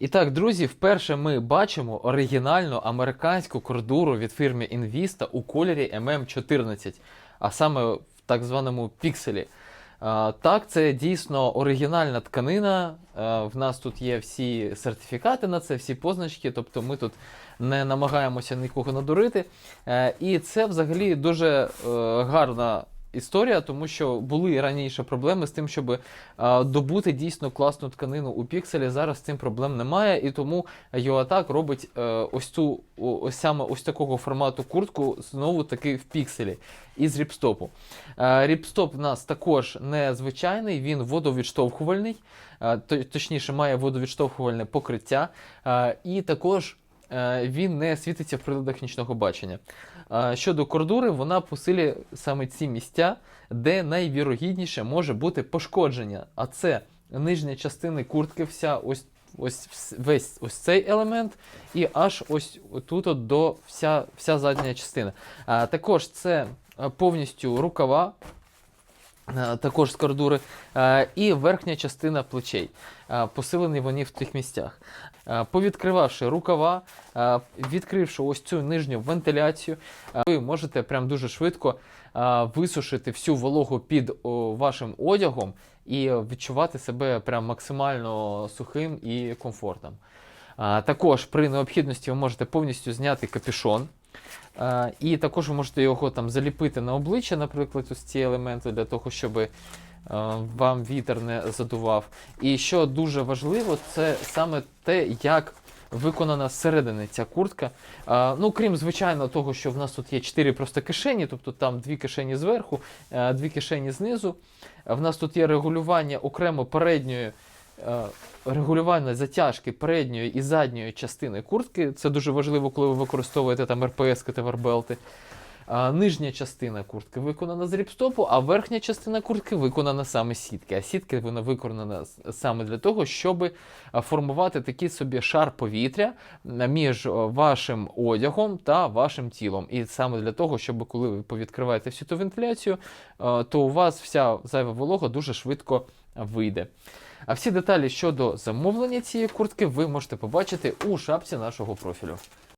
І так, друзі, вперше ми бачимо оригінальну американську кордуру від фірми Invista у кольорі MM14, а саме в так званому пікселі. Так, це дійсно оригінальна тканина. В нас тут є всі сертифікати на це, всі позначки, тобто ми тут не намагаємося нікого надурити. Е, І це взагалі дуже е, гарна історія, тому що були раніше проблеми з тим, щоб а, добути дійсно класну тканину у пікселі. Зараз цим проблем немає, і тому Юатак робить е, ось цю ось саме ось такого формату куртку знову таки в пікселі із ріпстопу. Е, ріпстоп в нас також незвичайний, він водовідштовхувальний, е, точніше, має водовідштовхувальне покриття, е, і також. Е, Він не світиться в приладах нічного бачення. Щодо кордури, вона посилює саме ці місця, де найвірогідніше може бути пошкодження. А це нижня частина куртки, вся ось, ось весь ось цей елемент, і аж ось тут от до вся, вся задня частина. А, також це е, повністю рукава. Е, Також з кордури, е, і верхня частина плечей. Е, Посилені вони в тих місцях. Повідкривавши рукава, відкривши ось цю нижню вентиляцію, ви можете прям дуже швидко висушити всю вологу під вашим одягом і відчувати себе прям максимально сухим і комфортним. Також при необхідності ви можете повністю зняти капюшон. А, І також ви можете його там заліпити на обличчя, наприклад, ось ці елементи для того, щоб е, вам вітер не задував. І що дуже важливо, це саме те, як виконана зсередини ця куртка. Ну, крім звичайно того, що в нас тут є чотири просто кишені, тобто там дві кишені зверху, е, дві кишені знизу. В нас тут є регулювання окремо передньої. Е, Регулювання затяжки передньої і задньої частини куртки. Це дуже важливо, коли ви використовуєте там РПС та вербелти. Нижня частина куртки виконана з ріпстопу, а верхня частина куртки виконана саме сітки. А сітки вона виконана саме для того, щоб формувати такий собі шар повітря між вашим одягом та вашим тілом. І саме для того, щоб коли ви повідкриваєте всю ту вентиляцію, то у вас вся зайва волога дуже швидко вийде. А всі деталі щодо замовлення цієї куртки ви можете побачити у шапці нашого профілю.